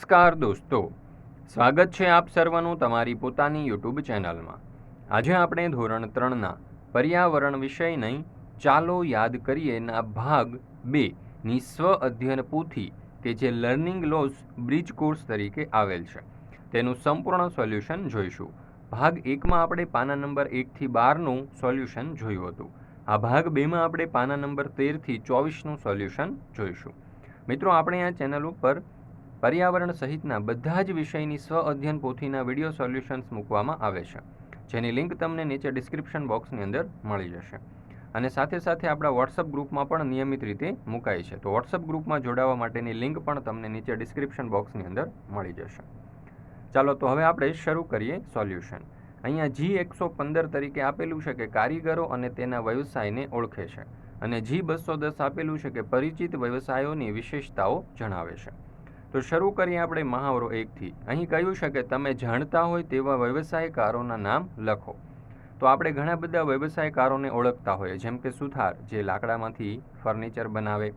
નમસ્કાર દોસ્તો. સ્વાગત છે આપ સર્વનું તમારી પોતાની યુટ્યુબ ચેનલમાં. આજે આપણે ધોરણ ત્રણના પર્યાવરણ વિષયની ચાલો યાદ કરીએના ભાગ બેની સ્વ અધ્યયન પોથી કે જે લર્નિંગ લોસ બ્રિજ કોર્સ તરીકે આવેલ છે. તેનું સંપૂર્ણ સોલ્યુશન જોઈશું. ભાગ એકમાં આપણે પાના નંબર એકથી બારનું સોલ્યુશન જોયું હતું. આ ભાગ બેમાં આપણે પાના નંબર તેરથી ચોવીસનું સોલ્યુશન જોઈશું. મિત્રો, આપણે આ ચેનલ ઉપર પર્યાવરણ સહિતના બધા જ વિષયની સ્વ અધ્યયન પોથીના વીડિયો સોલ્યુશન્સ મૂકવામાં આવે છે. જેની લિંક તમને નીચે ડિસ્ક્રિપ્શન બોક્સની અંદર મળી જશે. અને સાથે સાથે આપણા વોટ્સઅપ ગ્રુપમાં પણ નિયમિત રીતે મુકાય છે. તો વોટ્સઅપ ગ્રુપમાં જોડાવા માટેની લિંક પણ તમને નીચે ડિસ્ક્રિપ્શન બોક્સની અંદર મળી જશે. ચાલો તો હવે આપણે શરૂ કરીએ સોલ્યુશન. અહીંયા જી એકસો પંદર તરીકે આપેલું છે કે કારીગરો અને તેના વ્યવસાયને ઓળખે છે. અને જી બસો દસ આપેલું છે કે પરિચિત વ્યવસાયોની વિશેષતાઓ જણાવે છે. તો શરૂ કરીએ આપણે મહાવરો એકથી. અહીં કહ્યું છે કે તમે જાણતા હોય તેવા વ્યવસાયકારોના નામ લખો. તો આપણે ઘણા બધા વ્યવસાયકારોને ઓળખતા હોઈએ, જેમ કે સુથાર, જે લાકડામાંથી ફર્નિચર બનાવે,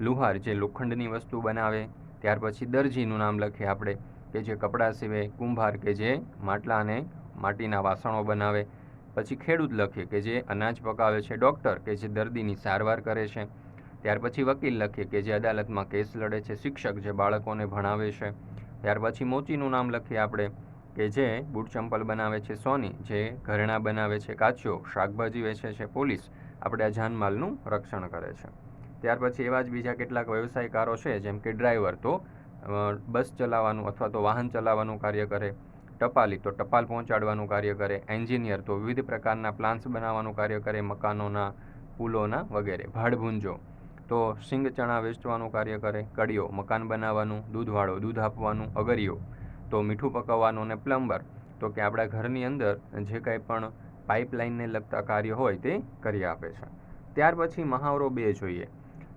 લુહાર, જે લોખંડની વસ્તુ બનાવે, ત્યાર પછી દરજીનું નામ લખીએ આપણે, કે જે કપડાં સીવે, કુંભાર કે જે માટલા અને માટીના વાસણો બનાવે. પછી ખેડૂત લખીએ કે જે અનાજ પકાવે છે, ડૉક્ટર કે જે દર્દીની સારવાર કરે છે. ત્યાર પછી વકીલ લખીએ કે જે અદાલતમાં કેસ લડે છે, શિક્ષક જે બાળકોને ભણાવે છે. ત્યાર પછી મોચીનું નામ લખીએ આપણે કે જે બૂટ ચંપલ બનાવે છે સોની, જે ઘરેણાં બનાવે છે કાચીઓ શાકભાજી વેચે છે પોલીસ, આપણે આ જાનમાલનું રક્ષણ કરે છે. ત્યાર પછી એવા જ બીજા કેટલાક વ્યવસાયકારો છે, જેમ કે ડ્રાઈવર તો બસ ચલાવવાનું અથવા તો વાહન ચલાવવાનું કાર્ય કરે, ટપાલી તો ટપાલ પહોંચાડવાનું કાર્ય કરે, એન્જિનિયર તો વિવિધ પ્રકારના પ્લાન્સ બનાવવાનું કાર્ય કરે, મકાનોના, પુલોના વગેરે, ભાડભૂંજો તો સિંગ ચણા વેચવાનું કાર્ય કરે કડિયો મકાન બનાવવાનું, દૂધવાળો દૂધ આપવાનું અગરિયો તો મીઠું પકવવાનું અને પ્લમ્બર. તો કે આપણા ઘરની અંદર જે કાંઈ પણ પાઇપલાઇનને લગતા કાર્ય હોય તે કરી આપે છે. ત્યાર પછી મહાવરો બે જોઈએ.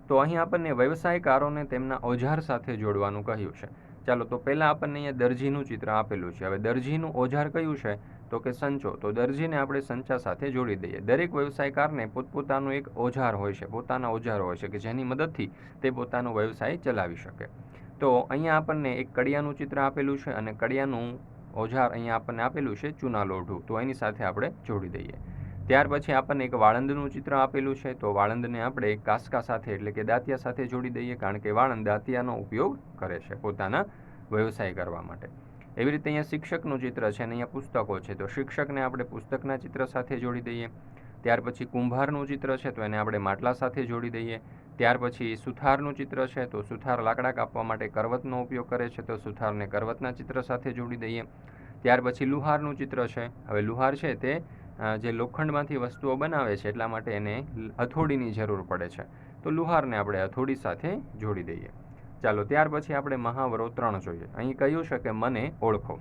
તો અહીં આપણને વ્યવસાયકારોને તેમના ઓજાર સાથે જોડવાનું કહ્યું છે. ચાલો, તો પહેલાં આપણને અહીંયા દરજીનું ચિત્ર આપેલું છે. હવે દરજીનું ઓજાર કયું છે? તો કે સંચો. તો દરજીને આપણે સંચા સાથે જોડી દઈએ. દરેક વ્યવસાયકારને પોતપોતાનું એક ઓજાર હોય છે, પોતાના ઓજારો હોય છે કે જેની મદદથી તે પોતાનો વ્યવસાય ચલાવી શકે. તો અહીંયા આપણને એક કડિયાનું ચિત્ર આપેલું છે અને કડિયાનું ઓજાર અહીંયા આપણને આપેલું છે ચૂના લોઢું તો એની સાથે આપણે જોડી દઈએ. ત્યાર પછી આપણને એક વાળંદનું ચિત્ર આપેલું છે, તો વાળંદને આપણે કાસકા સાથે એટલે કે દાંતિયા સાથે જોડી દઈએ, કારણ કે વાળંદ દાંતિયાનો ઉપયોગ કરે છે પોતાના વ્યવસાય કરવા માટે. એવી રીતે અહીંયા શિક્ષકનું ચિત્ર છે અને અહીંયા પુસ્તકો છે, તો શિક્ષકને આપણે પુસ્તકના ચિત્ર સાથે જોડી દઈએ. ત્યાર પછી કુંભારનું ચિત્ર છે, તો એને આપણે માટલા સાથે જોડી દઈએ. ત્યાર પછી સુથારનું ચિત્ર છે, તો સુથાર લાકડા કાપવા માટે કરવતનો ઉપયોગ કરે છે, તો સુથારને કરવતના ચિત્ર સાથે જોડી દઈએ. ત્યાર પછી લુહારનું ચિત્ર છે, હવે લુહાર છે તે જે લોખંડમાંથી વસ્તુઓ બનાવે છે એટલા માટે એને હથોડીની જરૂર પડે છે. તો લુહારને આપણે હથોડી સાથે જોડી દઈએ. ચાલો, ત્યાર પછી આપણે મહાવરો ત્રણ જોઈએ. અહીં કહ્યું છે કે મને ઓળખો.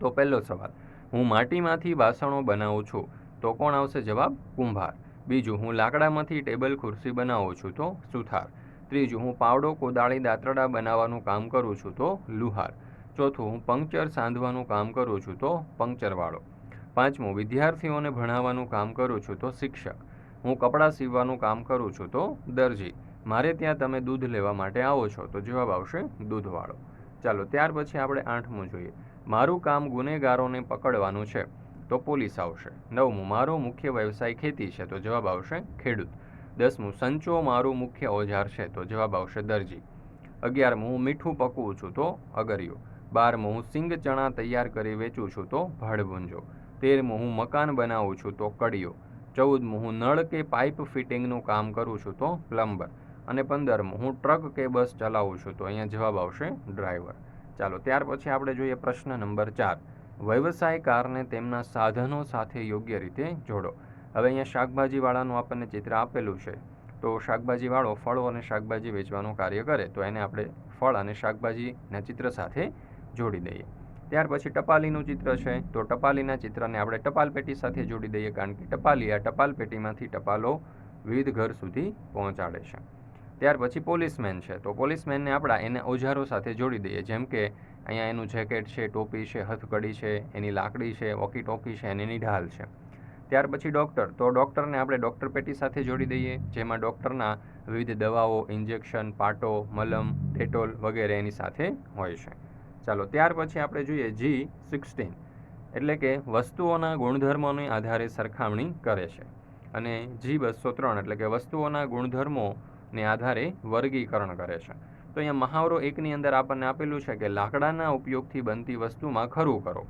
તો પહેલો સવાલ, હું માટીમાંથી વાસણો બનાવું છું, તો કોણ આવશે જવાબ? કુંભાર. બીજું, હું લાકડામાંથી ટેબલ ખુરશી બનાવું છું, તો સુથાર. ત્રીજું, હું પાવડો, કોદાળી, દાંતરડા બનાવવાનું કામ કરું છું, તો લુહાર. ચોથું, હું પંક્ચર સાંધવાનું કામ કરું છું, તો પંક્ચરવાળો. પાંચમું, વિદ્યાર્થીઓને ભણાવવાનું કામ કરું છું તો શિક્ષક. હું કપડાં સીવવાનું કામ કરું છું તો દરજી. મારે ત્યાં તમે દૂધ લેવા માટે આવો છો તો જવાબ આવશે દૂધવાળો. ચાલો ત્યાર પછી આપણે આઠમું જોઈએ. મારું કામ ગુનેગારોને પકડવાનું છે તો પોલીસ આવશે. નવમું, મારો મુખ્ય વ્યવસાય ખેતી છે તો જવાબ આવશે ખેડૂત. દસમું, સંચો મારું મુખ્ય ઓજાર છે તો જવાબ આવશે દરજી. અગિયારમું, હું મીઠું પકવું છું તો અગરિયો. બારમું, હું સિંગ ચણા તૈયાર કરી વેચું છું તો ભાડભૂંજો. તેરમું હું મકાન બનાવું છું તો કડિયો ચૌદમું હું નળ કે પાઇપ ફિટિંગનું કામ કરું છું તો પ્લમ્બર, અને પંદરમું હું ટ્રક કે બસ ચલાવું છું તો અહીંયા જવાબ આવશે ડ્રાઈવર. ચાલો, ત્યાર પછી આપણે જોઈએ પ્રશ્ન નંબર ચાર. વ્યવસાયકારને તેમના સાધનો સાથે યોગ્ય રીતે જોડો. હવે અહીંયા શાકભાજીવાળાનું આપણને ચિત્ર આપેલું છે. તો શાકભાજીવાળો ફળો અને શાકભાજી વેચવાનું કાર્ય કરે તો એને આપણે ફળ અને શાકભાજીના ચિત્ર સાથે જોડી દઈએ. ત્યાર પછી ટપાલીનું ચિત્ર છે. તો ટપાલીના ચિત્રને આપણે ટપાલ પેટી સાથે જોડી દઈએ કારણ કે ટપાલી આ ટપાલ પેટીમાંથી ટપાલો વિવિધ ઘર સુધી પહોંચાડે છે. ત્યાર પછી પોલીસમેન છે. તો પોલીસમેનને આપણા એને ઓજારો સાથે જોડી દઈએ. જેમ કે અહીંયા એનું જેકેટ છે, ટોપી છે, હથકડી છે, એની લાકડી છે વોકી ટોકી છે એની ઢાલ છે. ત્યાર પછી ડૉક્ટર. તો ડૉક્ટરને આપણે ડૉક્ટર પેટી સાથે જોડી દઈએ, જેમાં ડૉક્ટરના વિવિધ દવાઓ, ઇન્જેક્શન, પાટો, મલમ, ડેટોલ વગેરે એની સાથે હોય છે. ચાલો, ત્યાર પછી આપણે જોઈએ જી સિક્સટીન એટલે કે વસ્તુઓના ગુણધર્મોને આધારે સરખામણી કરે છે. અને જી બસો ત્રણ એટલે કે વસ્તુઓના ગુણધર્મોને આધારે વર્ગીકરણ કરે છે. તો અહીંયા મહાવરો એકની અંદર આપણને આપેલું છે કે લાકડાના ઉપયોગથી બનતી વસ્તુમાં ખરું કરો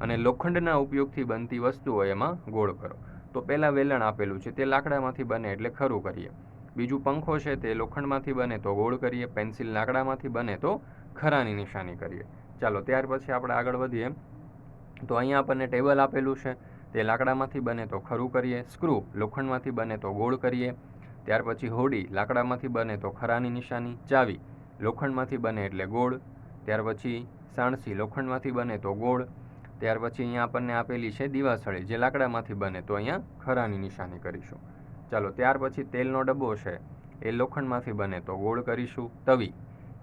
અને લોખંડના ઉપયોગથી બનતી વસ્તુઓ એમાં ગોળ કરો. તો પહેલાં વેલણ આપેલું છે, તે લાકડામાંથી બને એટલે ખરું કરીએ. બીજું પંખો છે, તે લોખંડમાંથી બને તો ગોળ કરીએ. પેન્સિલ લાકડામાંથી બને તો ખરાની નિશાની કરીએ. ચાલો, ત્યાર પછી આપણે આગળ વધીએ. તો અહીંયા આપણને ટેબલ આપેલું છે. તે લાકડામાંથી બને તો ખરું કરીએ. સ્ક્રૂ લોખંડમાંથી બને તો ગોળ કરીએ. ત્યાર પછી હોડી લાકડામાંથી બને તો ખરાની નિશાની. ચાવી લોખંડમાંથી બને એટલે ગોળ. ત્યાર પછી સાણસી લોખંડમાંથી બને તો ગોળ. ત્યાર પછી અહીંયા આપણને આપેલી છે દીવાસળી જે લાકડામાંથી બને તો અહીંયા ખરાની નિશાની કરીશું. ચાલો, ત્યાર પછી તેલનો ડબ્બો છે. એ લોખંડમાંથી બને તો ગોળ કરીશું. તવી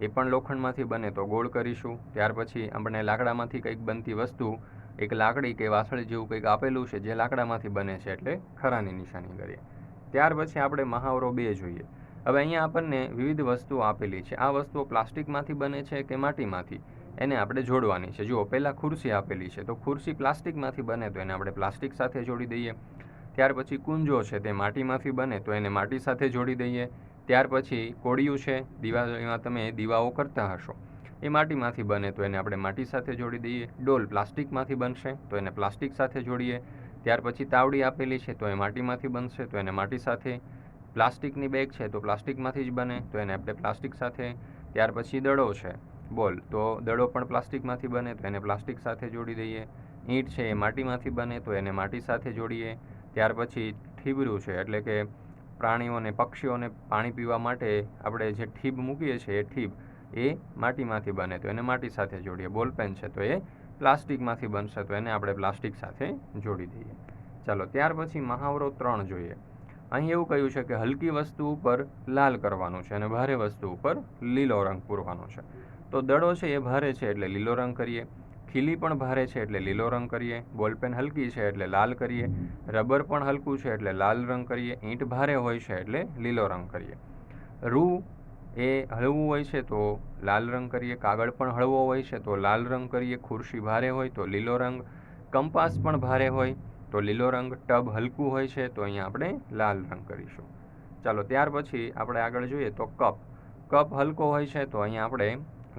એ પણ લોખંડમાંથી બને તો ગોળ કરીશું. ત્યાર પછી આપણે લાકડામાંથી કંઈક બનતી વસ્તુ, એક લાકડી કે વાસળી જેવું કંઈક આપેલું છે જે લાકડામાંથી બને છે એટલે ખરાની નિશાની કરીએ. ત્યાર પછી આપણે મહાવરો બે જોઈએ. હવે અહીંયા આપણને વિવિધ વસ્તુઓ આપેલી છે. આ વસ્તુઓ પ્લાસ્ટિકમાંથી બને છે કે માટીમાંથી? એને આપણે જોડવાની છે. જુઓ, પહેલાં ખુરશી આપેલી છે. તો ખુરશી પ્લાસ્ટિકમાંથી બને તો એને આપણે પ્લાસ્ટિક સાથે જોડી દઈએ. ત્યાર પછી કુંજો છે તે માટીમાંથી બને તો એને માટી સાથે જોડી દઈએ. ત્યાર પછી કોડિયું છે, દિવાળીમાં તમે દીવાઓ કરતા હશો. એ માટીમાંથી બને તો એને આપણે માટી સાથે જોડી દઈએ. ડોલ પ્લાસ્ટિકમાંથી બનશે તો એને પ્લાસ્ટિક સાથે જોડીએ. ત્યાર પછી તાવડી આપેલી છે તો એ માટીમાંથી બનશે તો એને માટી સાથે. પ્લાસ્ટિકની બેગ છે તો પ્લાસ્ટિકમાંથી જ બને તો એને આપણે પ્લાસ્ટિક સાથે. ત્યાર પછી દડો છે, બોલ, તો દડો પણ પ્લાસ્ટિકમાંથી બને તો એને પ્લાસ્ટિક સાથે જોડી દઈએ. ઈંટ છે એ માટીમાંથી બને તો એને માટી સાથે જોડીએ. ત્યાર પછી ઠીબરું છે, એટલે કે પ્રાણીઓને, પક્ષીઓને પાણી પીવા માટે આપણે જે ઠીબ મૂકીએ છીએ, એ ઠીબ, એ માટીમાંથી બને તો એને માટી સાથે જોડીએ. બોલપેન છે તો એ પ્લાસ્ટિકમાંથી બનશે તો એને આપણે પ્લાસ્ટિક સાથે જોડી દઈએ. ચાલો, ત્યાર પછી મહાવરો ત્રણ જોઈએ. અહીં એવું કહ્યું છે કે હલકી વસ્તુ ઉપર લાલ કરવાનું છે અને ભારે વસ્તુ ઉપર લીલો રંગ પૂરવાનો છે. તો દડો છે એ ભારે છે એટલે લીલો રંગ કરીએ. ખીલી પણ ભારે છે એટલે લીલો રંગ કરીએ બોલપેન હલકી છે એટલે લાલ કરીએ, રબર પણ હલકું છે એટલે લાલ રંગ કરીએ, ઈંટ ભારે હોય છે એટલે લીલો રંગ કરીએ. રૂ એ હળવું હોય છે તો લાલ રંગ કરીએ, કાગળ પણ હળવો હોય છે તો લાલ રંગ કરીએ, ખુરશી ભારે હોય તો લીલો રંગ, કંપાસ પણ ભારે હોય તો લીલો રંગ, ટબ હલકું હોય છે તો અહીંયા આપણે લાલ રંગ કરીશું. ચાલો ત્યાર પછી આપણે આગળ જોઈએ તો કપ કપ હલકો હોય છે તો અહીંયા આપણે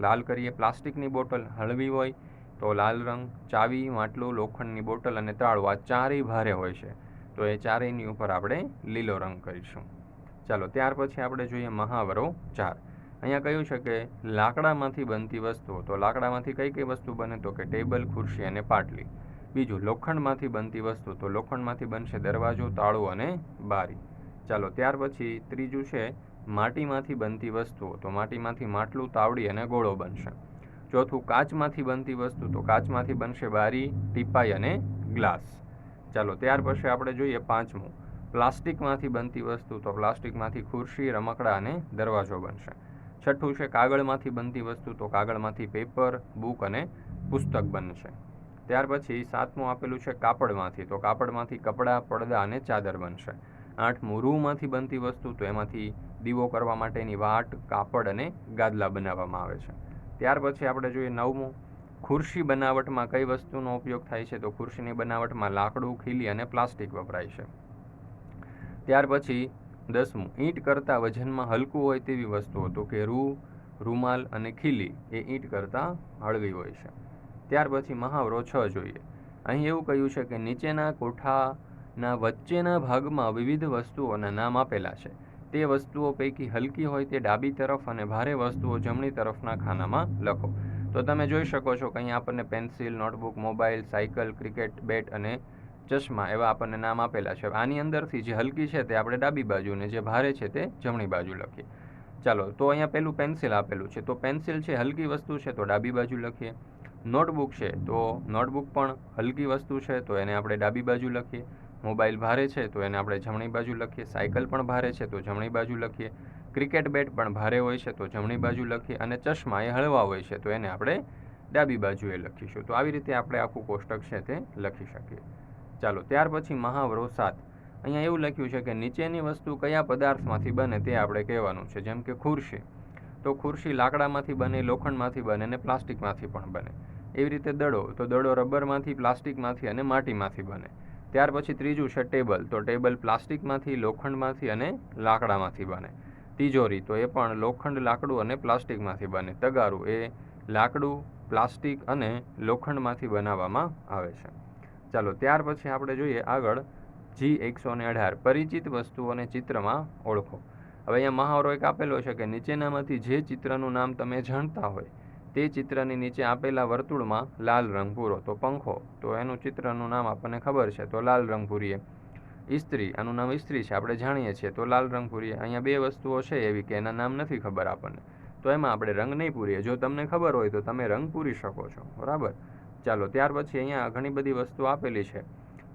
લાલ કરીએ, પ્લાસ્ટિકની બોટલ હળવી હોય તો લાલ રંગ, ચાવી, માટલું, લોખંડની બોટલ અને તાળું આ ચારેય ભારે હોય છે. તો એ ચારેયની ઉપર આપણે લીલો રંગ કરીશું. ચાલો, ત્યાર પછી આપણે જોઈએ મહાવરો ચાર. અહીંયા કહ્યું છે કે લાકડામાંથી બનતી વસ્તુઓ, તો લાકડામાંથી કઈ કઈ વસ્તુ બને? તો કે ટેબલ, ખુરશી અને પાટલી. બીજું, લોખંડમાંથી બનતી વસ્તુ, તો લોખંડમાંથી બનશે દરવાજો, તાળું અને બારી. ચાલો, ત્યાર પછી ત્રીજું છે, માટીમાંથી બનતી વસ્તુઓ, તો માટીમાંથી માટલું, તાવડી અને ગોળો બનશે. ચોથું કાચમાંથી બનતી વસ્તુ તો કાચમાંથી બનશે બારી, ટીપાઈ અને ગ્લાસ. ચાલો, ત્યાર પછી આપણે જોઈએ પાંચમું. પ્લાસ્ટિકમાંથી બનતી વસ્તુ તો પ્લાસ્ટિકમાંથી ખુરશી, રમકડા અને દરવાજો બનશે. છઠ્ઠું છે કાગળમાંથી બનતી વસ્તુ તો કાગળમાંથી પેપર, બુક અને પુસ્તક બનશે. ત્યાર પછી સાતમું આપેલું છે કાપડમાંથી તો કાપડમાંથી કપડાં, પડદા અને ચાદર બનશે. આઠમું, રૂમાંથી બનતી વસ્તુ તો એમાંથી દીવો કરવા માટેની વાટ, કાપડ અને ગાદલા બનાવવામાં આવે છે. ત્યાર પછી આપણે જોઈએ નવમું. ખુરશી બનાવટમાં કઈ વસ્તુનો ઉપયોગ થાય છે? તો ખુરશીની બનાવટમાં લાકડું, ખીલી અને પ્લાસ્ટિક વપરાય છે. ત્યાર પછી દસમું. ઈંટ કરતાં વજનમાં હલકું હોય તેવી વસ્તુઓ, તો કે રૂ, રૂમાલ અને ખીલી, એ ઈંટ કરતાં હળવી હોય છે. ત્યાર પછી મહાવરો છ જોઈએ. અહીં એવું કહ્યું છે કે નીચેના કોઠાના વચ્ચેના ભાગમાં વિવિધ વસ્તુઓના નામ આપેલા છે. તે વસ્તુઓ પૈકી હલકી હોય તે ડાબી તરફ અને ભારે વસ્તુઓ જમણી તરફના ખાનામાં લખો. તો તમે જોઈ શકો છો કે અહીં આપણને pencil, notebook, mobile, cycle, cricket, bat અને ચશ્મા એવા આપણને નામ આપેલા છે. આની અંદરથી જે હલકી છે તે આપણે ડાબી બાજુ અને જે ભારે છે તે જમણી બાજુ લખીએ. ચાલો, તો અહીંયા પેલું પેન્સિલ આપેલું છે. તો પેન્સિલ છે હલકી વસ્તુ છે તો ડાબી બાજુ લખીએ. નોટબુક છે તો નોટબુક પણ હલકી વસ્તુ છે તો એને આપણે ડાબી બાજુ લખીએ. મોબાઈલ ભારે છે, તો એને આપણે જમણી બાજુ લખીએ. સાયકલ પણ ભારે છે, તો જમણી બાજુ લખીએ. ક્રિકેટ બેટ પણ ભારે હોય છે, તો જમણી બાજુ લખીએ. અને ચશ્મા એ હળવા હોય છે, તો એને આપણે ડાબી બાજુએ લખીશું. તો આવી રીતે આપણે આખું કોષ્ટક છે તે લખી શકીએ. ચાલો, ત્યાર પછી મહાવરો સાત. અહીંયા એવું લખ્યું છે કે નીચેની વસ્તુ કયા પદાર્થમાંથી બને તે આપણે કહેવાનું છે, જેમ કે ખુરશી. તો ખુરશી લાકડામાંથી બને, લોખંડમાંથી બને અને પ્લાસ્ટિકમાંથી પણ બને. એવી રીતે દડો, તો દડો રબરમાંથી, પ્લાસ્ટિકમાંથી અને માટીમાંથી બને. ત્યાર પછી ત્રીજું છે ટેબલ. તો ટેબલ પ્લાસ્ટિકમાંથી, લોખંડમાંથી અને લાકડામાંથી બને. તિજોરી, તો એ પણ લોખંડ, લાકડું અને પ્લાસ્ટિકમાંથી બને. તગારું એ લાકડું, પ્લાસ્ટિક અને લોખંડમાંથી બનાવવામાં આવે છે. ચાલો, ત્યાર પછી આપણે જોઈએ આગળ જી એકસો ને અઢાર. પરિચિત વસ્તુઓને ચિત્રમાં ઓળખો. હવે અહીંયા મહાવરો એક આપેલો છે કે નીચેનામાંથી જે ચિત્રનું નામ તમે જાણતા હોય તે ચિત્રની નીચે આપેલા વર્તુળમાં લાલ રંગ પૂરો તો પંખો, તો એનું ચિત્રનું નામ આપણને ખબર છે, તો લાલ રંગ પૂરીએ ઇસ્ત્રી, આનું નામ ઇસ્ત્રી છે, આપણે જાણીએ છીએ, તો લાલ રંગ પૂરીએ અહીંયા બે વસ્તુઓ છે એવી કે એના નામ નથી ખબર આપણને. તો એમાં આપણે રંગ નહીં પૂરીએ. જો તમને ખબર હોય તો તમે રંગ પૂરી શકો છો, બરાબર? ચાલો, ત્યાર પછી અહીંયા ઘણી બધી વસ્તુ આપેલી છે.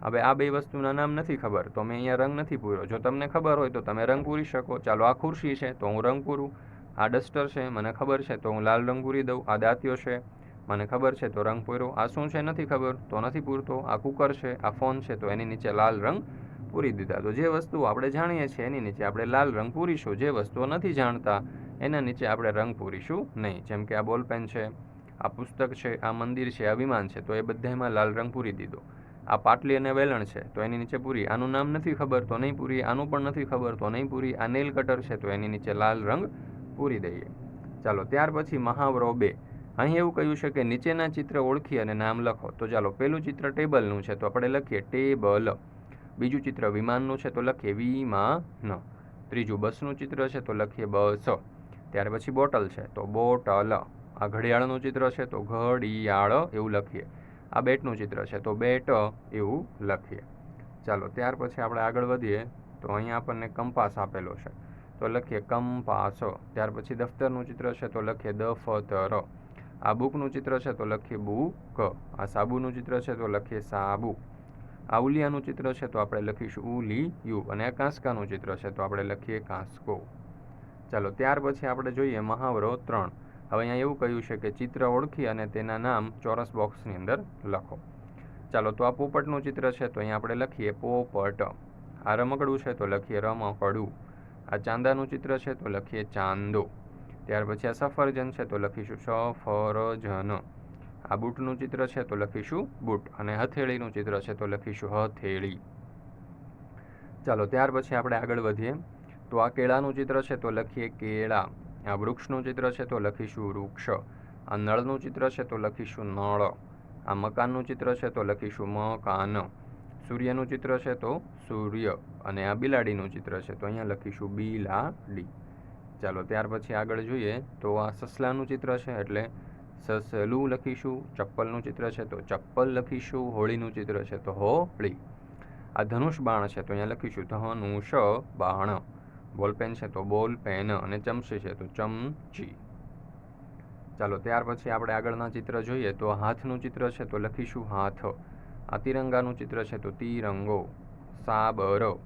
હવે આ બે વસ્તુના નામ નથી ખબર, તો મેં અહીંયા રંગ નથી પૂર્યો. જો તમને ખબર હોય તો તમે રંગ પૂરી શકો. ચાલો, આ ખુરશી છે, તો હું રંગ પૂરું. આ ડસ્ટર છે, મને ખબર છે, તો હું લાલ રંગ પૂરી દઉં, આ દાંતિયો છે, મને ખબર છે, તો રંગ પૂર્યો આ શું છે નથી ખબર, તો નથી પૂરતો. આ કુકર છે, આ ફોન છે, તો એની નીચે લાલ રંગ પૂરી દીધા. તો જે વસ્તુ આપણે જાણીએ છીએ, એની નીચે આપણે લાલ રંગ પૂરીશું. જે વસ્તુઓ નથી જાણતા, એના નીચે આપણે રંગ પૂરીશું નહીં. જેમ કે આ બોલપેન છે, આ પુસ્તક છે, આ મંદિર છે, આ વિમાન છે, તો એ બધામાં લાલ રંગ પૂરી દીધો. આ પાટલી અને વેલણ છે, તો એની નીચે પૂરી. આનું નામ નથી ખબર, તો નહીં પૂરી. આનું પણ નથી ખબર, તો નહીં પૂરી. આ નેલ કટર છે, તો એની નીચે લાલ રંગ પૂરી દઈએ. ચાલો, ત્યાર પછી મહાવરો બે. અહીં એવું કહ્યું છે કે નીચેના ચિત્ર ઓળખી અને નામ લખો. તો ચાલો, પહેલું ચિત્ર ટેબલનું છે, તો આપણે લખીએ ટેબલ. બીજું ચિત્ર વિમાનનું છે, તો લખીએ વિમાન. ત્રીજું બસનું ચિત્ર છે, તો લખીએ બસ. ત્યાર પછી બોટલ છે, તો બોટલ. આ ઘડિયાળનું ચિત્ર છે, તો ઘડિયાળ, એવું લખીએ. આ બેટનું ચિત્ર છે, તો બેટ, એવું લખીએ. ચાલો, ત્યાર પછી આપણે આગળ વધીએ. તો અહીંયા આપણને કંપાસ આપેલો છે. તો લખીએ કંપાસ ત્યાર પછી દફતરનું ચિત્ર છે, તો લખીએ, દફતર. આ બુકનું ચિત્ર છે, તો લખીએ, બુક. આ સાબુનું ચિત્ર છે, તો લખીએ, સાબુ. આ ઉલિયાનું ચિત્ર છે, તો આપણે લખીશું, ઉલિયું. અને આ કાંસકાનું ચિત્ર છે, તો આપણે લખીએ, કાંસકો. ચાલો, ત્યાર પછી આપણે જોઈએ, મહાવરો ત્રણ. હવે અહીંયા એવું કહ્યું છે કે ચિત્ર ઓળખી અને તેના નામ ચોરસ બોક્સની અંદર લખો. ચાલો, તો આ પોપટનું ચિત્ર છે, તો અહીંયા આપણે લખીએ, પોપટ. આ રમકડું છે, તો લખીએ, રમકડું. આ ચાંદાનું ચિત્ર છે તો લખીએ ચાંદો. ત્યાર પછી આ સફરજન છે તો લખીશું સફરજન. આ બૂટનું ચિત્ર છે તો લખીશું બૂટ અને હથેળીનું ચિત્ર છે તો લખીશું હથેળી. ચાલો, ત્યાર પછી આપણે આગળ વધીએ. તો આ કેળાનું ચિત્ર છે તો લખીએ કેળા. આ વૃક્ષનું ચિત્ર છે તો લખીશું વૃક્ષ. આ નળનું ચિત્ર છે તો લખીશું નળ. આ મકાનનું ચિત્ર છે તો લખીશું મકાન. સૂર્યનું ચિત્ર છે તો સૂર્ય અને આ બિલાડીનું ચિત્ર છે. તો અહીંયા લખીશું બિલાડી. ચાલો ત્યાર પછી આગળ જોઈએ તો આ સસલાનું ચિત્ર છે એટલે સસલું લખીશું, ચપ્પલનું ચિત્ર છે તો ચપ્પલ લખીશું, હોળીનું ચિત્ર છે તો હોળી. આ ધનુષ બાણ છે તો અહીંયા લખીશું ધનુષ બાણ. બોલપેન છે તો બોલ પેન અને ચમચી છે તો ચમચી. ચાલો ત્યાર પછી આપણે આગળના ચિત્ર જોઈએ તો હાથનું ચિત્ર છે તો લખીશું હાથ. આ તિરંગાનું ચિત્ર છે તો તિરંગો, સાબર,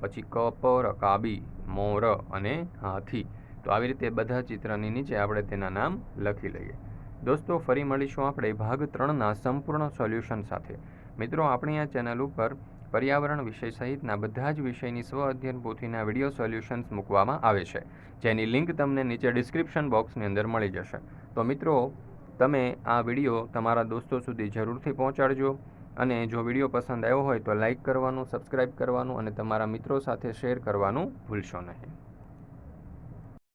પછી કપ રકાબી મોર અને હાથી. તો આવી રીતે બધા ચિત્રની નીચે આપણે તેના નામ લખી લઈએ. દોસ્તો, ફરી મળીશું આપણે ભાગ ત્રણના સંપૂર્ણ સોલ્યુશન સાથે. મિત્રો, આપણી આ ચેનલ ઉપર પર્યાવરણ વિષય સહિતના બધા જ વિષયની સ્વ અધ્યયન પોથીના વીડિયો સોલ્યુશન્સ મૂકવામાં આવે છે. જેની લિંક તમને નીચે ડિસ્ક્રિપ્શન બોક્સની અંદર મળી જશે. તો મિત્રો, તમે આ વીડિયો તમારા દોસ્તો સુધી જરૂરથી પહોંચાડજો. અને જો વીડિયો પસંદ આવ્યો હોય તો લાઇક કરવાનું, સબસ્ક્રાઇબ કરવાનું અને તમારા મિત્રો સાથે શેર કરવાનું ભૂલશો નહીં.